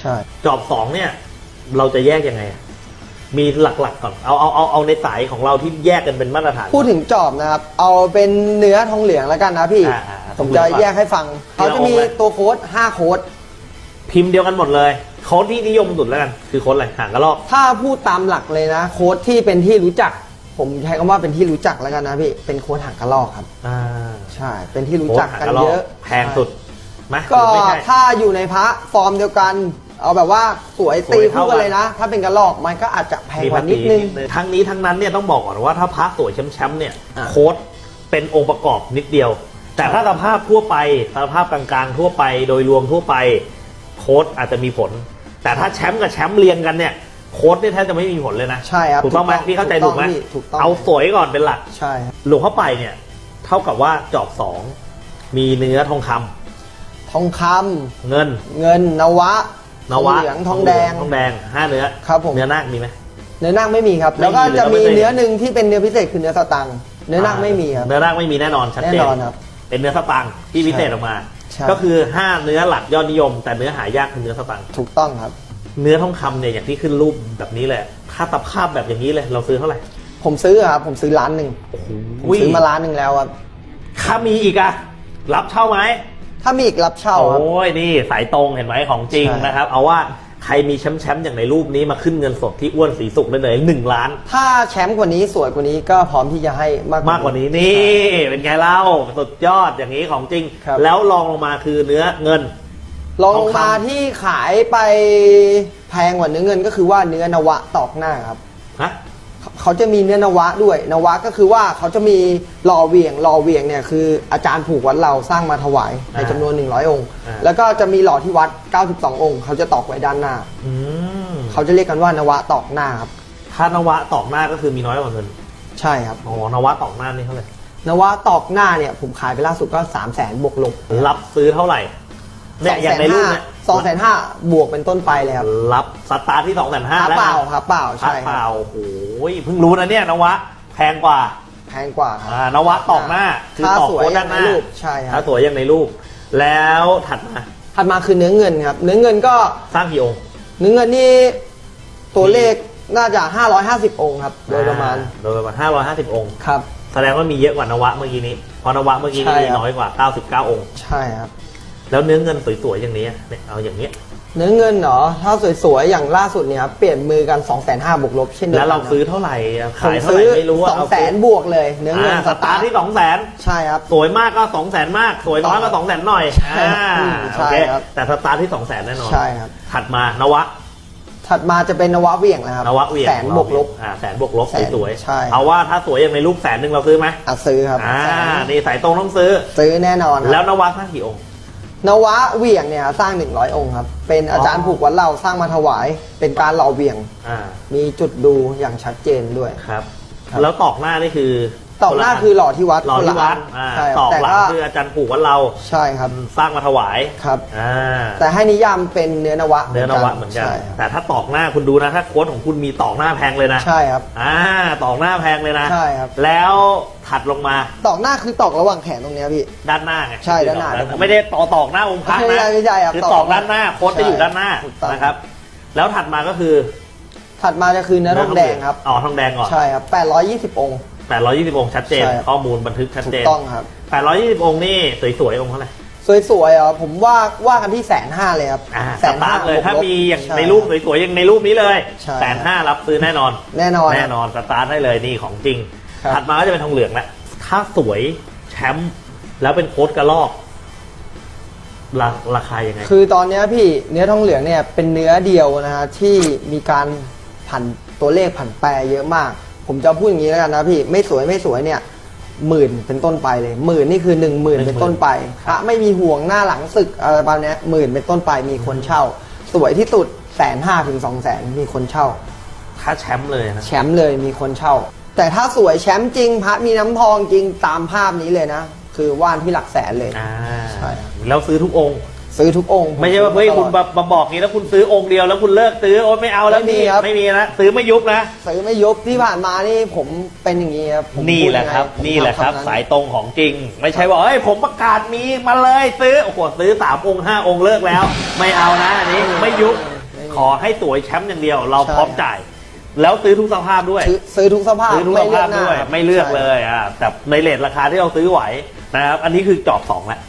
ใช่จอบสองเนี่ย เราจะแยกยังไงอะมีหลักๆก่อนเอาเอาเอาเอาในสายของเราที่แยกกันเป็นมาตรฐาน พูดถึงจอบนะครับ เอาเป็นเนื้อทองเหลืองแล้วกันนะพี่ อ่าอ่าผมจะแยกให้ฟัง ที่เขาเราจะมีเอาไว้ ตัวโค้ด5โค้ด พิมพ์เดียวกันหมดเลยโค้ดที่นิยมสุดแล้วกันคือโค้ดอะไรหางกระรอก ถ้าพูดตามหลักเลยนะ โค้ดที่เป็นที่รู้จัก ผมใช้คำว่าเป็นที่รู้จักแล้วกันนะพี่ เป็นโค้ดหางกระลอกครับ อ่าใช่ เป็นที่รู้โค้ดจักหางกันกระรอเยกอะแพงสุดไหมหก็รือไม่ใช่ ถ้าอยู่ในพระฟอร์มเดียวกัน เอาแบบว่าสวยสวยตีเท่าคู่กักันนเลยนะ ถ้าเป็นกระลอกมันก็อาจจะแพงมีกภาว่าษีนิดนึง ทั้งนี้ทั้งนั้นเนี่ยต้องบอกก่อนว่าถ้าพระสวยแชมป์ๆเนี่ยอะโค้ดเป็นองค์ประกอบนิดเดียว แต่ถ้าสภาพทั่วไปสภาพกลางๆทั่วไปโดยรวมทั่วไปโค้ดอาจจะมีผล แต่ถ้าแชมป์กับแชมป์เรียงกันเนี่ยโค้ดเนี่ยแทบจะไม่มีผลเลยนะใช่ครับถูกต้องไหมพี่เข้าใจถูกไหมพี่ถูกต้องเอาสวยก่อนเป็นหลักใช่ครับหลวงพ่อไปเนี่ย เท่ากับว่าจอบสองมีเนื้อทองคำทองคำเงิน เงินนวะ นวะทองเหลืองทองแดง ทองแดงห้าเนื้อครับผมเนื้อนาคมีไหมเนื้อนาคไม่มีครับไม่มีแล้วก็จะมีเลยครับเนื้อหนึ่งที่เป็นเนื้อพิเศษคือเนื้อสตังค์เนื้อนาคไม่มีครับเนื้อนาคไม่มีแน่นอนชัดเจนแน่นอนครับเป็นเนื้อสตังค์ที่พิเศษออกมาใช่ก็คือห้าเนื้อหลักยอดนิยม แต่เนื้อหายากคือเนื้อสตังค์ถูกต้องครับ เนื้อทองคำเนี่ยอย่างที่ขึ้นรูปแบบนี้เลยถ้าตภาพแบบอย่างนี้เลย เราซื้อเท่าไหร่ผมซื้อครับผมซื้อร้านหนึ่งผมซื้อมาร้านหนึ่งแล้วครับถ้ามีอีกอะรับเช่าไหม ถ้ามีอีกรับเช่าครับ โอ้ยนี่สายตรงเห็นไหมของจริงใช่ นะครับ เอาว่าใครมีแชมป์ๆอย่างในรูปนี้มาขึ้นเงินสดที่อ้วนสีสุกได้เลยหนึ่งล้าน ถ้าแชมป์กว่านี้สวยกว่านี้ก็พร้อมที่จะให้มาก มากกว่านี้นี่ เป็นไงเล่าสุดยอดอย่างนี้ของจริง ครับ แล้วลองลงมาคือเนื้อเงิน ลองลงทองคำมาที่ขายไปแพงกว่าเนื้อเงินก็คือว่าเนื้อนวะตอกหน้าครับ ฮะ เขาจะมีเนื้อนวะด้วย นวะก็คือว่าเขาจะมีหล่อเหวียงหล่อเหวียงเนี่ยคืออาจารย์ผูกวัดเราสร้างมาถวายในจำนวน 100 องค์แล้วก็จะมีหล่อที่วัด 92 องค์ เขาจะตอกไว้ด้านหน้า อืมเขาจะเรียกกันว่านวะตอกหน้าครับ ถ้านวะตอกหน้าก็คือมีน้อยกว่าเงินใช่ครับ อ๋อนวะตอกหน้านี่เท่าไหร่นวะตอกหน้าเนี่ยผมขายไปล่าสุดก็ 3 0 0แสนบวกลบ รับซื้อเท่าไหร่เนี่ยอย่างในรูปเนี่ย สองแสนห้าบวกเป็นต้นไปเลยครับรับสตาร์ทที่สองแสนห้าหาแล้วเปล่าครับเปล่าใช่ใช่เปคล่ารับโอ้โหเพิ่งรู้นะเนี่ยนวะแพงกว่าแพงกว่าครับอ่านวะตอกหน้าคือถ้าตอกสวยโค้ดด้านหน้าอย่างในรูปใช่ครับถ้าสวยอย่างในรูป แล้วถัดมาถัดมาคือเนื้อเงินครับ เนื้อเงินก็สร้างกี่องค์เนื้อเงินนี่ตัวเลขน่าจะ 550 องค์ครับ โดยประมาณอ่โดยประมาณห้าร้อยห้าสิบองค์ ครับ แสดงว่ามีเยอะกว่านวะเมื่อกี้นี้ เพราะนวะเมื่อกี้นี้ใช่มีครับน้อยกว่า 99 องค์ ใช่ครับ แล้วเนื้อเงินสวยๆอย่างนี้เนี่ยเอาอย่างเนี้ยเนื้อเงินเหรอถ้าสวยๆอย่างล่าสุดเนี่ยครับเปลี่ยนมือกัน2 5 0 0 0บวกลบเช่นเดียวแล้กัวนเราครับซื้อเท่าไหร่อะผขามยเท่าไหซื้ร่อไม่รู้อะสองแสนบวกเลย เนื้อเงินอ่าสสตาตาร์ร์ททที่สองแสนใช่ครับสวยมากก็สองแสนมาก สวยน้อยก็สองแสนหน่อยใช่ครับอ่าอืมโอใช่เคครับแต่สตาร์ทที่สองแสนแน่นอนใช่ครับถัดมานวะถัดมาจะเป็นนวะเหวี่ยงนะครับนวะเหวียงแสนบวกลบอ่าแสนบวกลบแสนสวยใช่เอาว่าถ้าสวยอย่างในรูปแสนหนึ่งเราซื้อไหมอะซื้อครับอ่าแสนนี่สายตรงต้องซื้อ ซื้อแน่นอนครับแล้วนวะสร้างกี่องค์ นวะเหวี่ยงเนี่ยสร้าง 100 องค์ครับ เป็นอาจารย์อ๋อผูกวัดเราสร้างมาถวาย เป็นการหล่อเหวี่ยง อ่ามีจุดดูอย่างชัดเจนด้วย ครับ ครับ แล้วตอกหน้านี่คือ ต่อหน้าคือหล่อที่วัดหล่อที่วัดคนละอ่าใช่ตอกแต่หลังก็คืออาจารย์ปู่วัดเราใช่ครับสร้างมาถวายครับอ่าแต่ให้นิยามเป็นเนื้อนวะ เนื้อนวะเหมือนกันใช่ครับแต่ถ้าตอกหน้าคุณดูนะถ้าโค้ดของคุณมีตอกหน้าแพงเลยนะใช่ครับอ่าตอกหน้าแพงเลยนะใช่ครับแล้วถัดลงมา ตอกหน้าคือตอกระหว่างแขนตรงเนี้ยพี่ด้านหน้าไงใช่ด้านหน้าคือไม่ได้ตอกตอกหน้าองค์พระไม่นะใช่ไม่ใช่ครับคือตตออกกด้านหน้าโค้ดจะอยู่ใช่ด้านหน้าถูกต้องนะครับ แล้วถัดมาก็คือถัดมาจะคือเนื้อทองแดงครับ อ๋อทองแดงก่อน ใช่ครับ 820 องค์ 820 องค์ชัดเจน ใช่ครับข้อมูลบันทึกชัดถูเจกน ต้องครับ 820 องค์นี่สวยๆ องค์เท่าไหร่สวยๆเหรอผมว่าว่ากันที่แสนห้าเลยครับอ่าแสสนตาห้าร์ทเลยถ้ามีอย่างช่ ในรูปสวยๆ อย่างในรูปนี้เลยใช่แสนห้ารับซื้อแน่นอน แน่นอนแน่นอนสตาร์ทได้เลยนี่ของจริง ครับ ถัดมาก็จะเป็นทองเหลืองแล้วถ้าสวยแชมป์แล้วเป็นโค้ดกระลอกราราคายังไง คือตอนเนี้ยพี่เนื้อทองเหลืองเนี่ยเป็นเนื้อเดียวนะฮะที่มีการผันตัวเลขผันแปรเยอะมาก ผมจะพูดอย่างนี้แล้วกันนะพี่ไม่สวยไม่สวยเนี่ยหมื่นเป็นต้นไปเลยหมื่นนี่คือหนึ่งหมื่นเป็นต้นไปพระไม่มีห่วงหน้าหลังศึกอะไรประมาณเนี้ยหมื่นเป็นต้นไปมีคนเช่า สวยที่สุดแสนห้าถึงสองแสนมีคนเช่าถ้าแชมป์เลยนะแชมป์เลยมีคนเช่า แต่ถ้าสวยแชมป์จริงพระมีน้ำทองจริงตามภาพนี้เลยนะ คือว่านที่หลักแสนเลยอ่าใช่ครับแล้วซื้อทุกองค์ ซื้อทุกองค์ไม่ใช่ว่าเฮ้ยตลอดคุณมามาบอกนี้แล้วคุณซื้อองค์เดียวแล้วคุณเลิกซื้อโอ๊ยไม่เอาแล้วไม่มีพี่ครับ ไม่มีนะซื้อไม่ยุบนะ ซื้อไม่ยกที่ผ่านมานี่ผมเป็นอย่างนี้ครับผมนี่พูดแหละครับยังไงผมนี่แหละครับ ทำนั้นสายตรงของจริง ไม่ใช่ว่าเฮ้ยผมประกาศมีมาเลยซื้อโอ้โหซื้อสามองค์ห้าองค์เลิกแล้ว ไม่เอานะอันนี้ไม่ยุบขอให้สวยแชมป์อย่างเดียว เราพร้อมจ่าย แล้วซื้อทุกสภาพด้วย ซื้อซื้อทุกสภาพซื้อทุกสภาพด้วยหน้าครับไม่เลือกใช่เลยอะแต่ในเลทราคาที่เราซื้อไหวนะครับ อันนี้คือจอบสองแล้ว